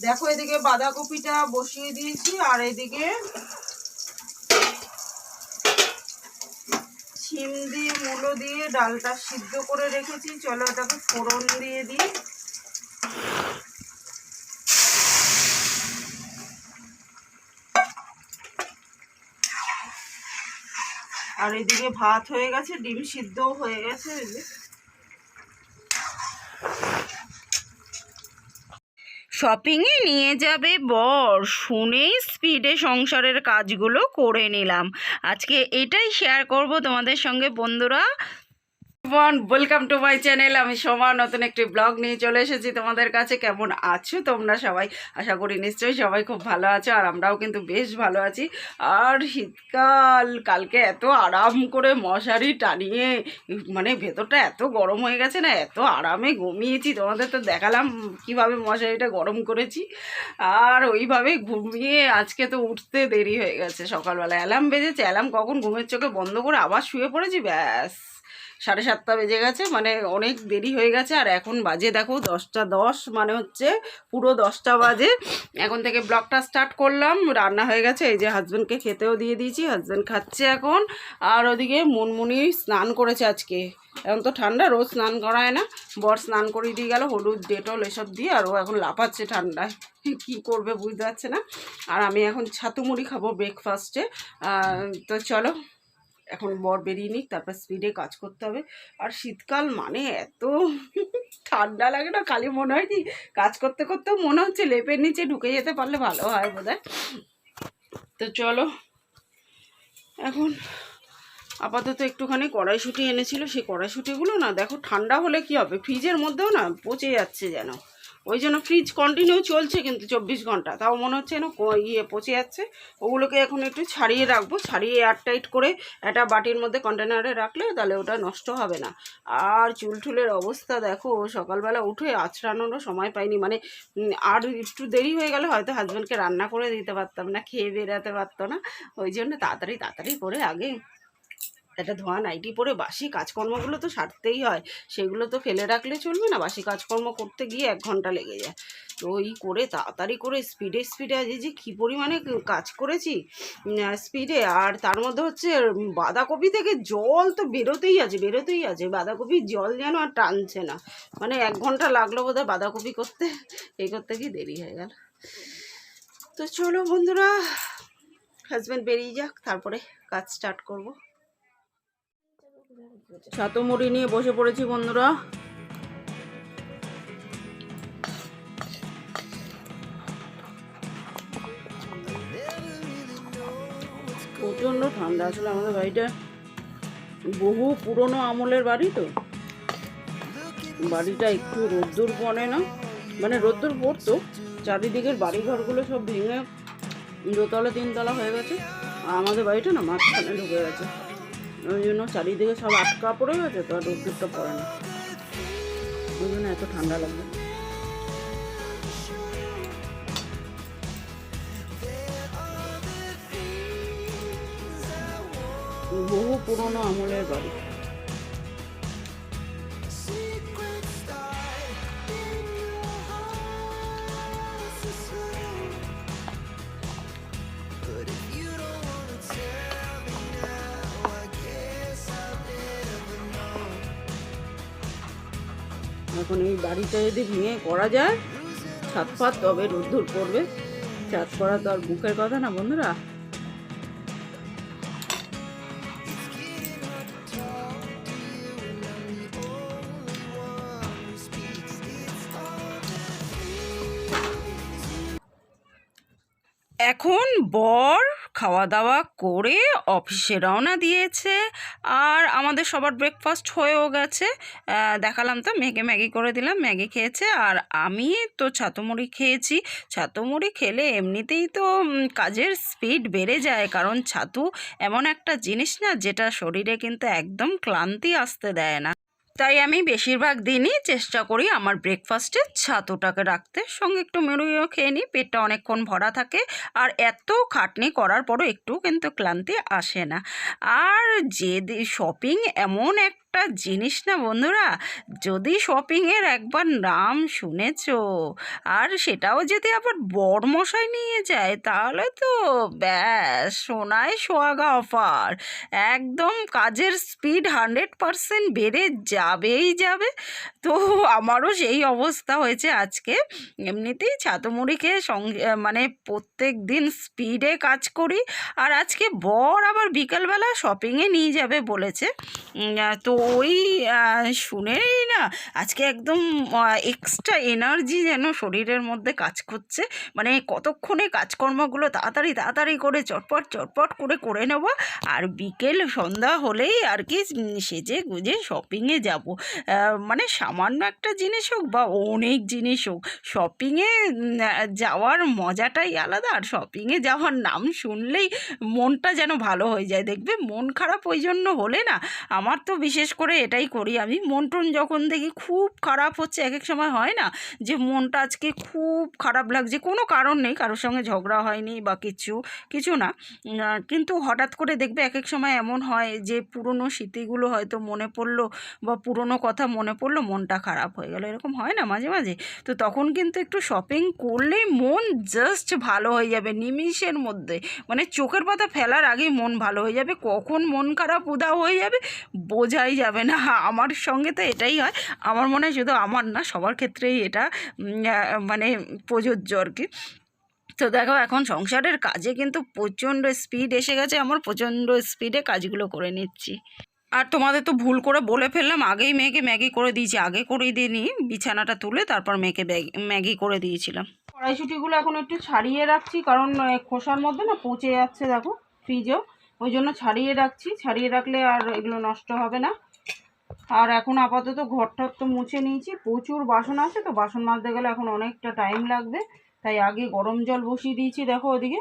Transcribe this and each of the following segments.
দেখো এদিকে বাঁধাকপিটা বসিয়ে দিয়েছি, আর এদিকে শিম দিয়ে, মূলো দিয়ে ডালটা সিদ্ধ করে রেখেছি। চলো এটাকে ফোড়ন দিয়ে দিই। আর এদিকে ভাত হয়ে গেছে, ডিম সিদ্ধও হয়ে গেছে এই যে। শপিংয়ে নিয়ে যাবে বর। শুনেই স্পিডে সংসারের কাজগুলো করে নিলাম। আজকে এটাই শেয়ার করব তোমাদের সঙ্গে, বন্ধুরা। ওয়েলকাম টু মাই চ্যানেল আমি সোমা, নতুন একটি ব্লগ নিয়ে চলে এসেছি তোমাদের কাছে। কেমন আছো তোমরা সবাই? আশা করি নিশ্চয়ই সবাই খুব ভালো আছো, আর আমরাও কিন্তু বেশ ভালো আছি। আর শীতকাল, কালকে এত আরাম করে মশারি টানিয়ে মানে ভেতরটা এত গরম হয়ে গেছে না, এত আরামে ঘুমিয়েছি। তোমাদের তো দেখালাম কীভাবে মশারিটা গরম করেছি। আর ওইভাবে ঘুমিয়ে আজকে তো উঠতে দেরি হয়ে গেছে। সকালবেলা অ্যালার্ম বেজেছে। অ্যালার্ম কখন ঘুমের চোখে বন্ধ করে আবার শুয়ে পড়েছি, ব্যাস। সাড়ে সাতটা বেজে গেছে মানে অনেক দেরি হয়ে গেছে। আর এখন বাজে দেখো দশটা দশ মানে হচ্ছে পুরো দশটা বাজে। এখন থেকে ব্লগটা স্টার্ট করলাম, রান্না হয়ে গেছে, এই যে হাজব্যান্ডকে খেতেও দিয়ে দিয়েছি হাজব্যান্ড খাচ্ছে এখন। আর ওদিকে মুনমুনি স্নান করেছে আজকে। এখন তো ঠান্ডা, রোজ স্নান করায় না, বর স্নান করিয়ে দিয়ে গেল, হলুদ, ডেটল এসব দিয়ে, আর ও এখন লাফাচ্ছে ঠান্ডায়। কি করবে বুঝতে পারছে না। আর আমি এখন ছাতু মুড়ি খাব ব্রেকফাস্টে তো চলো এখন বর বেরিয়ে নিক, তারপর স্পিডে কাজ করতে হবে। আর শীতকাল মানে এত ঠান্ডা লাগে না, খালি মনে হয় কি কাজ করতে করতেও মনে হচ্ছে লেপের নিচে ঢুকে যেতে পারলে ভালো হয় বোধ তো চলো, এখন আপাতত একটুখানি কড়াইশুঁটি এনেছিল, সেই কড়াইশুঁটিগুলো না দেখো ঠান্ডা হলে কি হবে? ফ্রিজের মধ্যেও না পচে যাচ্ছে যেন। ওই জন্য ফ্রিজ কন্টিনিউ চলছে কিন্তু চব্বিশ ঘণ্টা। তাও মনে হচ্ছে যেন ইয়ে পচে যাচ্ছে। ওগুলোকে এখন একটু ছাড়িয়ে রাখব। ছাড়িয়ে এয়ারটাইট করে একটা বাটির মধ্যে কন্টেনারে রাখলে তাহলে ওটা নষ্ট হবে না। আর চুল টুলের অবস্থা দেখো, সকালবেলা উঠে আছড়ানোরও সময় পাইনি। মানে আর একটু দেরি হয়ে গেলে হয়তো হাজব্যান্ডকে রান্না করে দিতে পারতাম না, খেয়ে বেরাতে পারতো না। ওই জন্য তাড়াতাড়ি তাড়াতাড়ি করে আগে একটা ধোয়া নাইটি পরে বাসি কাজকর্মগুলো তো সারতেই হয়। সেগুলো তো ফেলে রাখলে চলবে না, বাসি কাজকর্ম করতে গিয়ে এক ঘণ্টা লেগে যায়। তো ওই করে তাড়াতাড়ি করে স্পিডে স্পিডে আজ যে কী পরিমাণে কাজ করেছি স্পিডে আর তার মধ্যে হচ্ছে বাঁধাকপি থেকে জল তো বেরোতেই আছে বেরোতেই আছে। বাঁধাকপির জল যেন আর টানছে না। মানে এক ঘণ্টা লাগল বোধহয় বাঁধাকপি করতে, এই করতে কি দেরি হয়ে গেল। তো চলো বন্ধুরা হাজব্যান্ড বেরিয়ে যাক, তারপরে কাজ স্টার্ট করব। ছাতো মুড়ি নিয়ে বসে পড়েছি, বন্ধুরা। প্রচণ্ড ঠান্ডা আসলে আমাদের বাড়িটা। বহু পুরনো আমলের বাড়ি তো। বাড়িটা একটু রোদ্দুর পড়ে না? মানে রোদ্দুর পড়তো, চারিদিকের বাড়ি ঘরগুলো সব ভেঙে দোতলা, তিনতলা হয়ে গেছে। আর আমাদের বাড়িটা না মাঝখানে ঢুকে গেছে। ওই জন্য চারিদিকে সব আটকা পড়ে গেছে তো আর রোদ্দুরটা পড়ে না। ওই জন্য এত ঠান্ডা লাগবে বহু পুরনো আমলের বাড়ি। এখন এই বাড়িটা যদি ভেঙে করা যায়, ছাদ ফাত তবে রোদ্দুর পড়বে। ছাদ করা তো আর বুকের কথা না বন্ধুরা। এখন বর খাওয়া দাওয়া করে অফিসে রওনা দিয়েছে আর আমাদের সবার ব্রেকফাস্ট হয়েও গেছে। দেখালাম তো মেঘে ম্যাগি করে দিলাম, ম্যাগি খেয়েছে আর আমি তো ছাতুমুড়ি খেয়েছি। ছাতুমুড়ি খেলে এমনিতেই তো কাজের স্পিড বেড়ে যায় কারণ ছাতু এমন একটা জিনিস না যেটা শরীরে কিন্তু একদম ক্লান্তি আসতে দেয় না। তাই আমি বেশিরভাগ দিনই চেষ্টা করি আমার ব্রেকফাস্টে ছাতুটাকে রাখতে। সঙ্গে একটু মেরুইও খেয়ে নিই, পেটটা অনেকক্ষণ ভরা থাকে। আর এত খাটনি করার পরও একটু কিন্তু ক্লান্তি আসে না। আর যে শপিং এমন একটা একটা জিনিস না বন্ধুরা, যদি শপিংয়ের একবার নাম শুনেছ, আর সেটাও যদি আবার বড়মশাই নিয়ে যায়, তাহলে তো ব্যাস, সোনায় সোয়াগা অফার। একদম কাজের স্পিড হান্ড্রেড পারসেন্ট বেড়ে যাবেই যাবে। তো আমারও সেই অবস্থা হয়েছে আজকে। এমনিতেই ছাতুমুড়িকে সঙ্গে মানে প্রত্যেক দিন স্পিডে কাজ করি, আর আজকে বর আবার বিকালবেলা শপিংয়ে নিয়ে যাবে বলেছে। তো ওই শুনেই না, আজকে একদম এক্সট্রা এনার্জি যেন শরীরের মধ্যে কাজ করছে। মানে কতক্ষণে কাজকর্মগুলো তাড়াতাড়ি তাড়াতাড়ি করে চটপট চটপট করে করে নেব, আর বিকেল সন্ধ্যা হলেই আর কি সেজে গুজে শপিংয়ে যাব। মানে সামান্য একটা জিনিস হোক বা অনেক জিনিস হোক শপিংয়ে যাওয়ার মজাটাই আলাদা, আর শপিংয়ে যাওয়ার নাম শুনলেই মনটা যেন ভালো হয়ে যায়। দেখবে মন খারাপ ওই জন্য হলে না, আমার তো বিশেষ করে এটাই করি আমি। মন টন যখন দেখি খুব খারাপ হচ্ছে এক এক সময় হয় না যে মনটা আজকে খুব খারাপ লাগছে, কোনো কারণ নেই, কারোর সঙ্গে ঝগড়া হয়নি বা কিছু কিছু না। কিন্তু হঠাৎ করে দেখবে এক এক সময় এমন হয় যে পুরনো স্মৃতিগুলো হয়তো মনে পড়ল বা পুরনো কথা মনে পড়ল, মনটা খারাপ হয়ে গেল। এরকম হয় না মাঝে মাঝে? তো তখন কিন্তু একটু শপিং করলেই মন জাস্ট ভালো হয়ে যাবে নিমিষের মধ্যে। মানে চোখের পাতা ফেলার আগেই মন ভালো হয়ে যাবে। কখন মন খারাপ, উদাও হয়ে যাবে, বোঝাই যাবে না। আমার সঙ্গে তো এটাই হয়। আমার মনে হয় শুধু আমার না, সবার ক্ষেত্রেই এটা মানে প্রযোজ্য আর কি। তো দেখো এখন সংসারের কাজে কিন্তু প্রচণ্ড স্পিড এসে গেছে। আমার প্রচণ্ড স্পিডে কাজগুলো করে নিচ্ছি। আর তোমাদের তো ভুল করে বলে ফেললাম। আগেই মেয়েকে ম্যাগি করে দিয়েছি। আগে করে দিইনি। বিছানাটা তুলে তারপর মেয়েকে ম্যাগি করে দিয়েছিলাম। কড়াইশুটিগুলো এখন একটু ছাড়িয়ে রাখছি। কারণ খোসার মধ্যে না পচে যাচ্ছে দেখো, ফ্রিজেও। ওই জন্য ছাড়িয়ে রাখছি। ছাড়িয়ে রাখলে আর এগুলো নষ্ট হবে না। আর এখন আপাতত ঘরটা তো মুছে নিয়েছি। প্রচুর বাসন আছে তো, বাসন মাজতে গেলে এখন অনেকটা টাইম লাগবে। তাই আগে গরম জল বসিয়ে দিয়েছি, দেখো ওদিকে।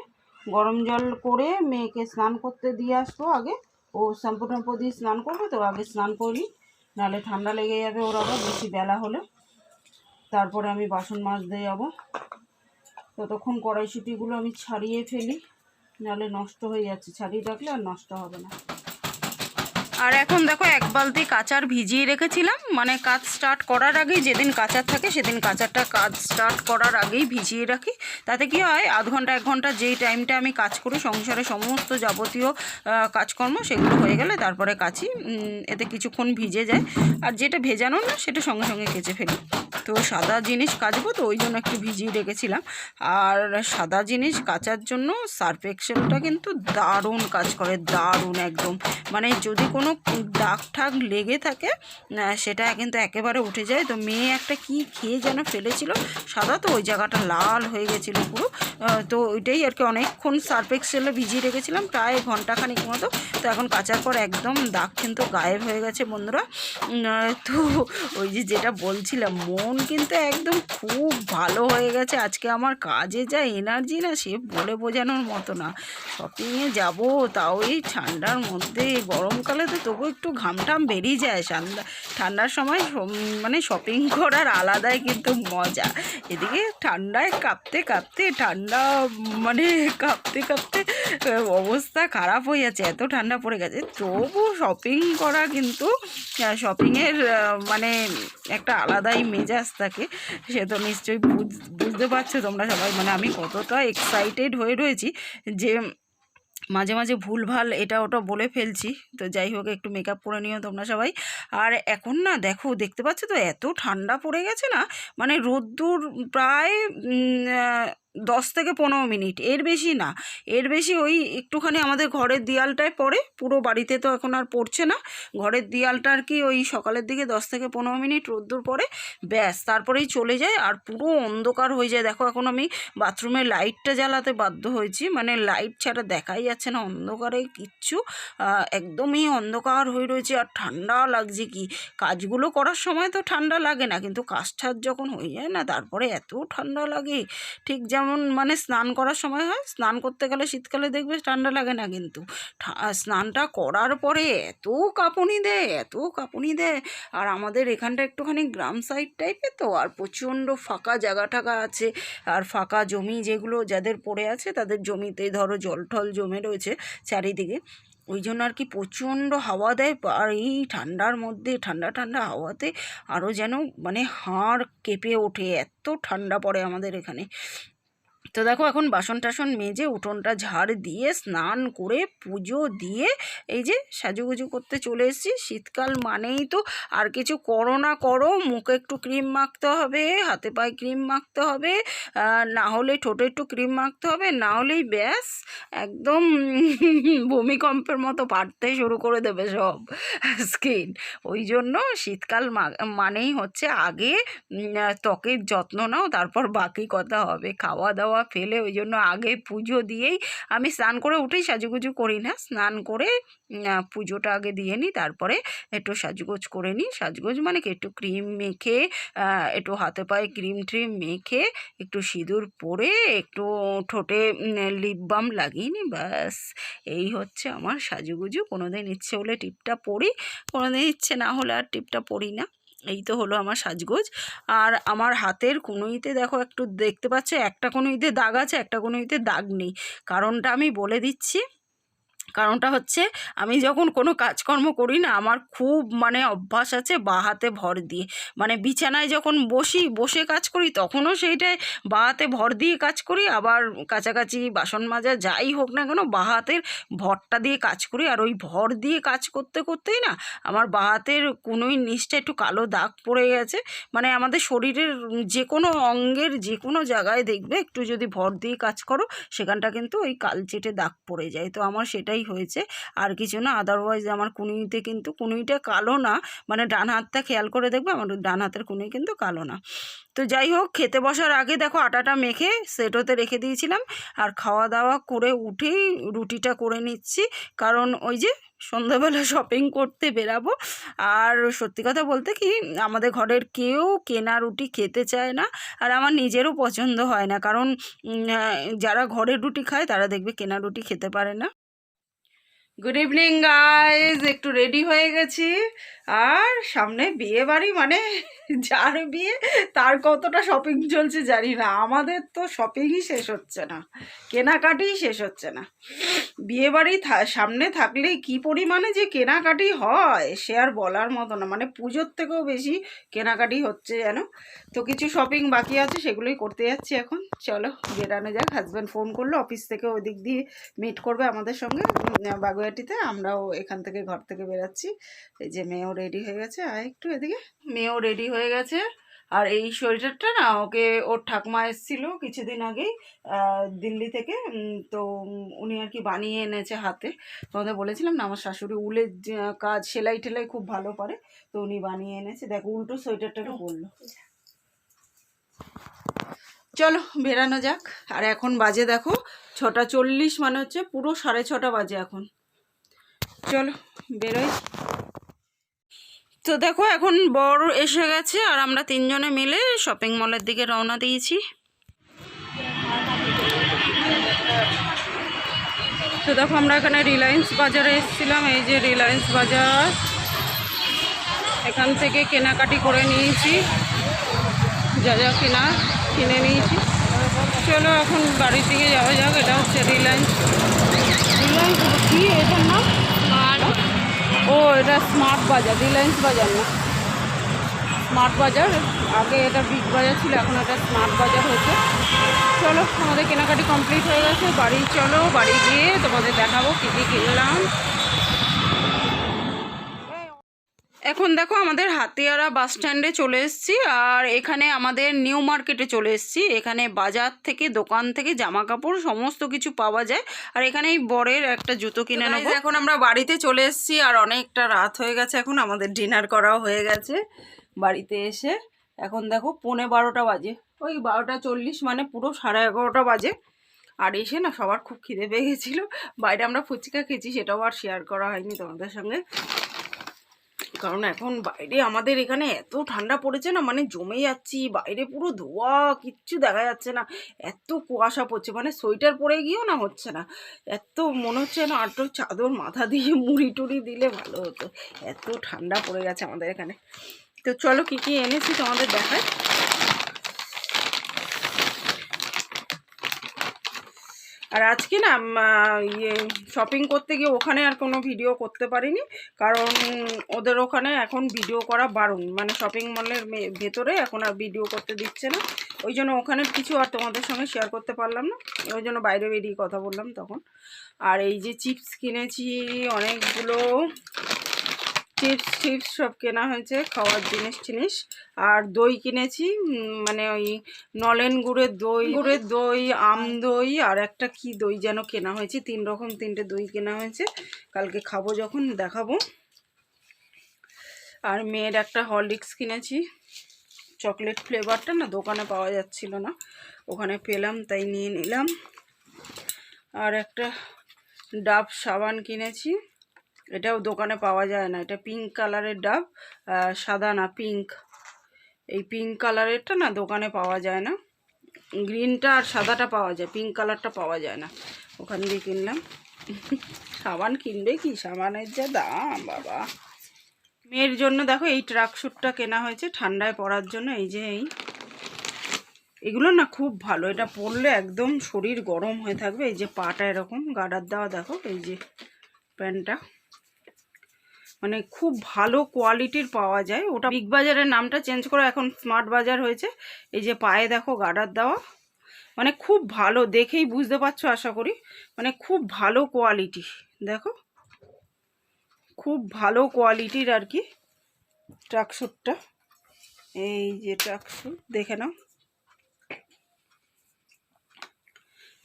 গরম জল করে মেয়েকে স্নান করতে দিয়ে আসব আগে। ও শ্যাম্পু ট্যাম্পু দিয়ে স্নান করবে তো, আগে স্নান করি নাহলে ঠান্ডা লেগে যাবে ওর আবার বেশি বেলা হলে। তারপরে আমি বাসন মাজতে যাব। ততক্ষণ কড়াইশুটিগুলো আমি ছাড়িয়ে ফেলি, নাহলে নষ্ট হয়ে যাচ্ছে। ছাড়িয়ে রাখলে আর নষ্ট হবে না। আর এখন দেখো এক বালতি কাঁচার ভিজিয়ে রেখেছিলাম। মানে কাজ স্টার্ট করার আগেই, যেদিন কাঁচার থাকে সেদিন কাঁচারটা কাজ স্টার্ট করার আগেই ভিজিয়ে রাখি। তাতে কি হয়, আধ ঘণ্টা, এক ঘণ্টা যেই টাইমটা আমি কাজ করি, সংসারে সমস্ত যাবতীয় কাজকর্ম সেগুলো হয়ে গেলে তারপরে কাচি। এতে কিছুক্ষণ ভিজে যায়। আর যেটা ভেজানো না, সেটা সঙ্গে সঙ্গে কেচে ফেলি। তো সাদা জিনিস কাচবো, তো ওই জন্য একটু ভিজিয়ে রেখেছিলাম। আর সাদা জিনিস কাচার জন্য সার্ফ এক্সেলটা কিন্তু দারুণ কাজ করে, দারুণ একদম। মানে যদি কোনো দাগ ঠাগ লেগে থাকে সেটা কিন্তু একেবারে উঠে যায়। তো মেয়ে একটা কি খেয়ে যেন ফেলেছিল? সাদা তো ওই জায়গাটা লাল হয়ে গেছিল পুরো। তো ওইটাই আর কি অনেকক্ষণ সার্ফ এক্সেলে ভিজিয়ে রেখেছিলাম, প্রায় ঘন্টাখানিক মতো। তো এখন কাচার পর একদম দাগ কিন্তু গায়েব হয়ে গেছে বন্ধুরা। তো ওই যে যেটা বলছিলাম, মন কিন্তু একদম খুব ভালো হয়ে গেছে। আজকে আমার কাজে যা এনার্জি না, সে বলে বোঝানোর মতো না। শপিংয়ে যাব, তাও এই ঠান্ডার মধ্যে, গরমকালে তো তবু একটু ঘামটাম বেরিয়ে যায়। ঠান্ডা ঠান্ডার সময় মানে শপিং করার আলাদাই কিন্তু মজা। এদিকে ঠান্ডায় কাঁপতে কাঁপতে ঠান্ডা মানে কাঁপতে কাঁপতে অবস্থা খারাপ হয়ে যাচ্ছে। এত ঠান্ডা পড়ে গেছে। তবু শপিং করা কিন্তু শপিংয়ের মানে একটা আলাদাই মেজাজ থাকে। সে তো নিশ্চয়ই বুঝ- বুঝতে পারছ তোমরা সবাই। মানে আমি কতটা এক্সাইটেড হয়ে রয়েছি যে মাঝে মাঝে ভুলভাল এটা ওটা বলে ফেলছি। তো যাই হোক, একটু মেকআপ করে নিও তোমরা সবাই। আর এখন না দেখো, দেখতে পাচ্ছ তো এত ঠান্ডা পড়ে গেছে না? মানে রোদ্দুর প্রায় দশ থেকে পনেরো মিনিট, এর বেশি না। এর বেশি ওই একটুখানি আমাদের ঘরের দেয়ালটায় পড়ে, পুরো বাড়িতে তো এখন আর পড়ছে না। ঘরের দেয়ালটা আর কি ওই সকালের দিকে দশ থেকে পনেরো মিনিট, রোদ্দুর পরে ব্যাস, তারপরেই চলে যায় আর পুরো অন্ধকার হয়ে যায়। দেখো এখন আমি বাথরুমে লাইটটা জ্বালাতে বাধ্য হয়েছি মানে লাইট ছাড়া দেখাই যাচ্ছে না অন্ধকারে কিচ্ছু। একদমই অন্ধকার হয়ে রয়েছে আর ঠান্ডা লাগছে কি। কাজগুলো করার সময় তো ঠান্ডা লাগে না, কিন্তু কাজ যখন হয়ে যায় না, তারপরে এত ঠান্ডা লাগে। ঠিক যেমন মানে স্নান করার সময় হয়, স্নান করতে গেলে শীতকালে দেখবে ঠান্ডা লাগে না কিন্তু। স্নানটা করার পরে এত কাঁপুনি দেয় এত কাঁপুনি দেয় আর আমাদের এখানটা একটুখানি গ্রাম সাইড টাইপের তো, আর প্রচণ্ড ফাঁকা জায়গা টাকা আছে। আর ফাঁকা জমি যেগুলো যাদের পড়ে আছে, তাদের জমিতে ধরো জল টল জমে রয়েছে চারিদিকে। ওই জন্য আর কি প্রচণ্ড হাওয়া দেয়, আর এই ঠান্ডার মধ্যে, ঠান্ডা ঠান্ডা হাওয়াতে আরও যেন মানে হাড় কেঁপে ওঠে, এত ঠান্ডা পড়ে আমাদের এখানে। তো দেখো এখন বাসন টাসন মেজে উঠোনটা ঝাড় দিয়ে স্নান করে পুজো দিয়ে এই যে সাজুগুজু করতে চলে এসেছি। শীতকাল মানেই তো আর কিছু করো না করো, মুখে একটু ক্রিম মাখতে হবে, হাতে পায়ে ক্রিম মাখতে হবে না হলে ঠোঁটে একটু ক্রিম মাখতে হবে, না হলেই ব্যাস, একদম ভূমিকম্পের মতো ফাটতে শুরু করে দেবে সব স্কিন। ওই জন্য শীতকাল মানেই হচ্ছে আগে ত্বকের যত্ন নাও, তারপর বাকি কথা হবে। খাওয়া দাওয়া ফেলে ওই জন্য আগে পুজো দিয়েই আমি স্নান করে উঠেই সাজুগুজু করি না। স্নান করে পুজোটা আগে দিয়ে নিই, তারপরে একটু সাজগোজ করে নিই। সাজগোজ মানে কি? একটু ক্রিম মেখে একটু হাতে পায়ে ক্রিম ট্রিম মেখে, একটু সিঁদুর পরে, একটু ঠোঁটে লিপ বাম লাগিয়ে নিই, ব্যাস। এই হচ্ছে আমার সাজুগুজু। কোনোদিন ইচ্ছে হলে টিপটা পরি, কোনোদিন ইচ্ছে না হলে আর টিপটা পরি না। এই তো হলো আমার সাজগোজ। আর আমার হাতের কুনুইতে দেখো একটু দেখতে পাচ্ছ, একটা কুনুইতে দাগ আছে, একটা কুনুইতে দাগ নেই। কারণটা আমি বলে দিচ্ছি। কারণটা হচ্ছে আমি যখন কোনো কাজকর্ম করি না, আমার খুব মানে অভ্যাস আছে বা হাতে ভর দিয়ে। মানে বিছানায় যখন বসি, বসে কাজ করি, তখনও সেইটায় বা হাতে ভর দিয়ে কাজ করি, আবার কাছাকাছি বাসন মাজা যাই হোক না কেন, বা হাতের ভরটা দিয়ে কাজ করি। আর ওই ভর দিয়ে কাজ করতে করতেই না, আমার বা হাতের কোনোই নিচটা একটু কালো দাগ পড়ে গেছে। মানে আমাদের শরীরের যে কোনো অঙ্গের যে কোনো জায়গায় দেখবে, একটু যদি ভর দিয়ে কাজ করো, সেখানটা কিন্তু ওই কালচেটে দাগ পড়ে যায়। তো আমার সেটাই হয়েছে। আর কিছু না আদারওয়াইজ আমার কুনুইতে কিন্তু কুনুইটা কালো না। মানে ডান হাতটা খেয়াল করে দেখবে, আমার ডান হাতের কুনুই কিন্তু কালো না। তো যাই হোক, খেতে বসার আগে দেখো আটাটা মেখে সেটোতে রেখে দিয়েছিলাম। আর খাওয়া দাওয়া করে উঠেই রুটিটা করে নিচ্ছি। কারণ ওই যে সন্ধ্যাবেলা শপিং করতে বেরাবো। আর সত্যি কথা বলতে কি, আমাদের ঘরের কেউ কেনা রুটি খেতে চায় না। আর আমার নিজেরও পছন্দ হয় না। কারণ যারা ঘরের রুটি খায় তারা দেখবে কেনা রুটি খেতে পারে না। গুড ইভিনিং গাইজ একটু রেডি হয়ে গেছি। আর সামনে বিয়ে বাড়ি মানে যার বিয়ে, তার কতটা শপিং চলছে জানি না। আমাদের তো শপিংই শেষ হচ্ছে না। কেনাকাটিই শেষ হচ্ছে না। বিয়ে বাড়ি সামনে থাকলে কি পরিমাণে যে কেনাকাটি হয়, সে আর বলার মতো না। মানে পুজোর থেকেও বেশি কেনাকাটি হচ্ছে যেন। তো কিছু শপিং বাকি আছে, সেগুলোই করতে যাচ্ছি এখন। চলো বেরানো যাক। হাজব্যান্ড ফোন করল অফিস থেকে ওই দিক দিয়ে মিট করবে আমাদের সঙ্গে। বাগুয়াটিতে আমরাও এখান থেকে ঘর থেকে বেরাচ্ছি। এই যে মেয়েও রেডি হয়ে গেছে, আর একটু এদিকে মেয়েও রেডি হয়ে গেছে। আর এই সোয়েটারটা না, ওকে ওর ঠাকুমা এসেছিল কিছুদিন আগেই দিল্লি থেকে তো উনি আর কি বানিয়ে এনেছে হাতে। তোমাদের বলেছিলাম না, আমার শাশুড়ি উলের কাজ সেলাই টেলাই খুব ভালো পারে তো উনি বানিয়ে এনেছে। দেখো, উল্টো সোয়েটারটা পরলো। চলো, বেরানো যাক। আর এখন বাজে দেখো, ছটা চল্লিশ মানে হচ্ছে পুরো সাড়ে ছটা বাজে এখন। চলো, বেরোই। তো দেখো, এখন বড় এসে গেছে আর আমরা তিনজনে মিলে শপিং মলের দিকে রওনা দিয়েছি। তো দেখো, আমরা এখানে রিলায়েন্স বাজারে এসেছিলাম। এই যে রিলায়েন্স বাজার, এখান থেকে কেনাকাটি করে নিয়েছি। যা যা কেনা, কিনে নিয়েছি। চলো, এখন বাড়ির দিকে যাওয়া যাক। এটা হচ্ছে রিলায়েন্স রিলায়েন্স কি? এটার নাম? ও, এটা স্মার্ট বাজার রিলায়েন্স বাজার না? স্মার্ট বাজার, আগে এটা বিগ বাজার ছিল, এখন এটা স্মার্ট বাজার হয়েছে। চলো, আমাদের কেনাকাটি কমপ্লিট হয়ে গেছে, বাড়ি চলো, বাড়ি গিয়ে তোমাদের দেখাবো কী কী কিনলাম। এখন দেখো আমাদের হাতিয়ারা বাস স্ট্যান্ডে চলে এসেছি আর এখানে আমাদের নিউ মার্কেটে চলে এসেছি। এখানে বাজার থেকে দোকান থেকে জামা কাপড় সমস্ত কিছু পাওয়া যায়। আর এখানে এই বরের একটা জুতো কিনে নেব। এখন আমরা বাড়িতে চলে এসেছি আর অনেকটা রাত হয়ে গেছে এখন আমাদের ডিনার করাও হয়ে গেছে বাড়িতে এসে। এখন দেখো পৌনে বারোটা বাজে ওই বারোটা চল্লিশ মানে পুরো সাড়ে এগারোটা বাজে। আর এসে না সবার খুব খিদে পেয়ে গেছিল। বাইরে আমরা ফুচকা খেয়েছি সেটাও আর শেয়ার করা হয়নি তোমাদের সঙ্গে। কারণ এখন বাইরে আমাদের এখানে এত ঠান্ডা পড়েছে না মানে জমে যাচ্ছি, বাইরে পুরো ধোয়া, কিচ্ছু দেখা যাচ্ছে না, এত কুয়াশা পড়ছে মানে সোয়েটার পরে গিয়েও না হচ্ছে না, এত মনে হচ্ছে না আটো চাদর মাথা দিয়ে মুড়ি টুড়ি দিলে ভালো হতো, এত ঠান্ডা পড়ে গেছে আমাদের এখানে। তো চলো কী কি এনেছি তোমাদের দেখায় আর আজকে না ইয়ে শপিং করতে গিয়ে ওখানে আর কোনো ভিডিও করতে পারিনি। কারণ ওদের ওখানে এখন ভিডিও করা বারণ। মানে শপিং মলের ভেতরে এখন আর ভিডিও করতে দিচ্ছে না। ওই জন্য ওখানে কিছু আর তোমাদের সঙ্গে শেয়ার করতে পারলাম না। ওই জন্য বাইরে বেরিয়ে কথা বললাম তখন। আর এই যে চিপস কিনেছি, অনেকগুলো চিপস টিপস সব কেনা হয়েছে, খাওয়ার জিনিস টিনিস। আর দই কিনেছি মানে ওই নলেন গুড়ের দই গুড়ের দই, আম দই, আর একটা কি দই যেন কেনা হয়েছে, তিন রকম তিনটে দই কেনা হয়েছে। কালকে খাব যখন, দেখাবো। আর মেয়ের একটা হরলিক্স কিনেছি। চকলেট ফ্লেভারটা না দোকানে পাওয়া যাচ্ছিল না, ওখানে পেলাম, তাই নিয়ে নিলাম। আর একটা ডাব সাবান কিনেছি। এটাও দোকানে পাওয়া যায় না। এটা পিঙ্ক কালারের ডাব সাদা না পিঙ্ক এই পিঙ্ক কালারেরটা না দোকানে পাওয়া যায় না। গ্রিনটা আর সাদাটা পাওয়া যায় পিঙ্ক কালারটা পাওয়া যায় না। ওখান দিয়ে কিনলাম। সাবান কিনবে কি? সাবানের যা দাম, বাবা। মেয়ের জন্য দেখো, এই ট্রাক স্যুটটা কেনা হয়েছে ঠান্ডায় পরার জন্য। এই যে এই। এগুলো না খুব ভালো। এটা পরলে একদম শরীর গরম হয়ে থাকবে। এই যে পাটা এরকম, গাডার দেওয়া দেখো, এই যে প্যান্টটা। মানে খুব ভালো কোয়ালিটির পাওয়া যায়। ওটা বিগ বাজারের নামটা চেঞ্জ করে এখন স্মার্ট বাজার হয়েছে। এই যে পায়ে দেখো গার্ডার দেওয়া। মানে খুব ভালো, দেখেই বুঝতে পারছ আশা করি। মানে খুব ভালো কোয়ালিটি, দেখো। খুব ভালো কোয়ালিটির আর কি ট্রাকস্যুটটা এই যে ট্রাকস্যুট দেখে নাও।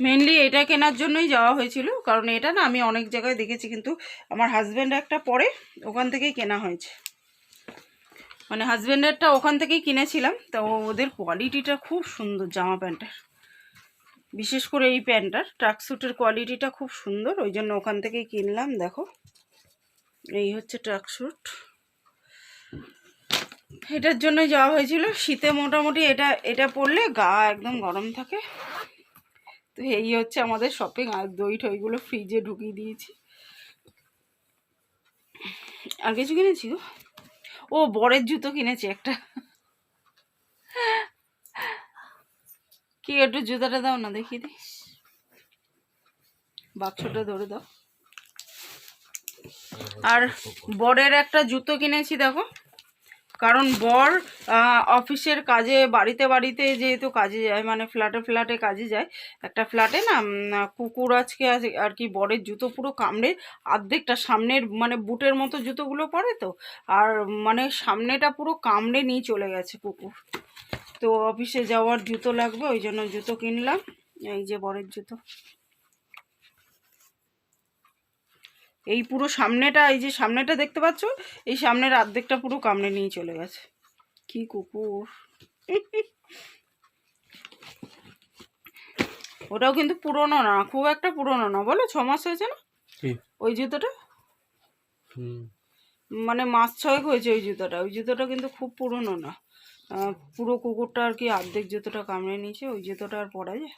মেনলি এটা কেনার জন্যই যাওয়া হয়েছিল। কারণ এটা না আমি অনেক জায়গায় দেখেছি কিন্তু আমার হাজব্যান্ড একটা পরে ওখান থেকেই কেনা হয়েছে। মানে হাজব্যান্ডেরটা ওখান থেকেই কিনেছিলাম। তো ওদের কোয়ালিটিটা খুব সুন্দর জামা প্যান্টের। বিশেষ করে এই প্যান্টটার। ট্রাকস্যুটের কোয়ালিটিটা খুব সুন্দর। ওই জন্য ওখান থেকেই কিনলাম, দেখো। এই হচ্ছে ট্রাকস্যুট এটার জন্য যাওয়া হয়েছিল। শীতে মোটামুটি এটা এটা পরলে গা একদম গরম থাকে। তো এই হচ্ছে আমাদের শপিং আর দই টইগুলো ফ্রিজে ঢুকিয়ে দিয়েছি। আর কিছু কিনেছি ও, বরের জুতো কিনেছি একটা। কি, একটু জুতাটা দাও না, দেখিয়ে দিই বাক্সটা ধরে দাও। আর বরের একটা জুতো কিনেছি, দেখো। কারণ বর অফিসের কাজে, বাড়িতে বাড়িতে যেহেতু কাজে যায় মানে ফ্ল্যাটে ফ্ল্যাটে কাজে যায়, একটা ফ্ল্যাটে না কুকুর আজকে আজ- আর কি বরের জুতো পুরো কামড়ে অর্ধেকটা সামনের মানে বুটের মতো জুতোগুলো পরে তো, আর মানে সামনেটা পুরো কামড়ে নিয়ে চলে গেছে কুকুর। তো অফিসে যাওয়ার জুতো লাগবে, ওই জন্য জুতো কিনলাম, এই যে বরের জুতো। এই পুরো সামনেটা এই যে সামনেটা দেখতে পাচ্ছ? এই সামনের অর্ধেকটা পুরো কামড়ে নিয়ে চলে গেছে। কি কুকুর। ওটাও কিন্তু পুরনো না খুব একটা পুরনো না। বলো ছ মাস হয়েছে না? ওই জুতোটা? মানে মাস ছয়েক হয়েছে ওই জুতোটা। ওই জুতোটা কিন্তু খুব পুরনো না। পুরো কুকুরটা আর কি অর্ধেক জুতোটা কামড়ে নিয়েছে ওই জুতোটা আর পরা যায়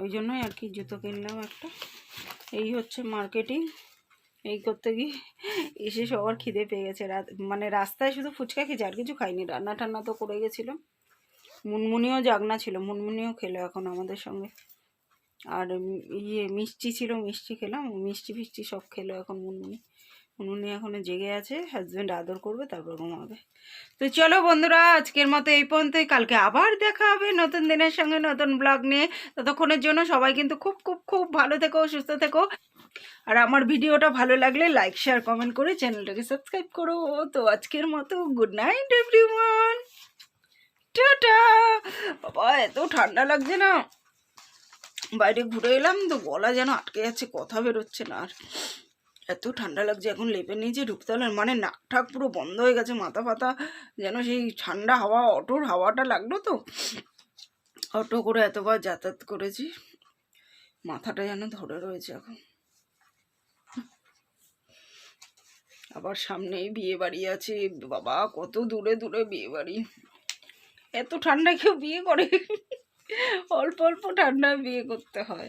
ওই জন্যই আর কি জুতো কিনলাম একটা। এই হচ্ছে মার্কেটিং এই করতে গিয়ে এসে সবার খিদে পেয়ে গেছে। মানে রাস্তায় শুধু ফুচকা খেয়েছি, আর কিছু খাইনি। রান্না টান্না তো করে গেছিলাম মুনমুনিও জাগনা ছিল, মুনমুনিও খেলো এখন আমাদের সঙ্গে। আর ইয়ে মিষ্টি ছিল, মিষ্টি খেলাম। মিষ্টি ফিষ্টি সব খেলো এখন মুনমুনি। মুনমুনি এখনও জেগে আছে হাজব্যান্ড আদর করবে, তারপর ঘুমাবে। তো চলো বন্ধুরা, আজকের মতো এই পর্যন্তই। কালকে আবার দেখা হবে নতুন দিনের সঙ্গে, নতুন ব্লগ নিয়ে। ততক্ষণের জন্য সবাই কিন্তু খুব খুব খুব ভালো থেকো, সুস্থ থেকো। আর আমার ভিডিওটা ভালো লাগলে লাইক শেয়ার কমেন্ট করে চ্যানেলটাকে সাবস্ক্রাইব করো। তো আজকের মতো গুড নাইট এভরিওয়ান টাটা! বাবা, এত ঠান্ডা লাগছে না। বাইরে ঘুরে এলাম, তো গলা যেন আটকে যাচ্ছে, কথা বেরোচ্ছে না আর। এত ঠান্ডা লাগছে, এখন লেপের নিচে ঢুকতে হলে মানে নাক ঠাক পুরো বন্ধ হয়ে গেছে মাথা ফাতা যেন সেই ঠান্ডা হাওয়া, অটোর হাওয়াটা লাগল তো। অটো করে এতবার যাতায়াত করেছি, মাথাটা যেন ধরে রয়েছে এখন। আবার সামনেই বিয়ে বাড়ি আছে, বাবা কত দূরে দূরে বিয়ে বাড়ি এত ঠান্ডা কেউ বিয়ে করে? অল্প অল্প ঠান্ডা বিয়ে করতে হয়।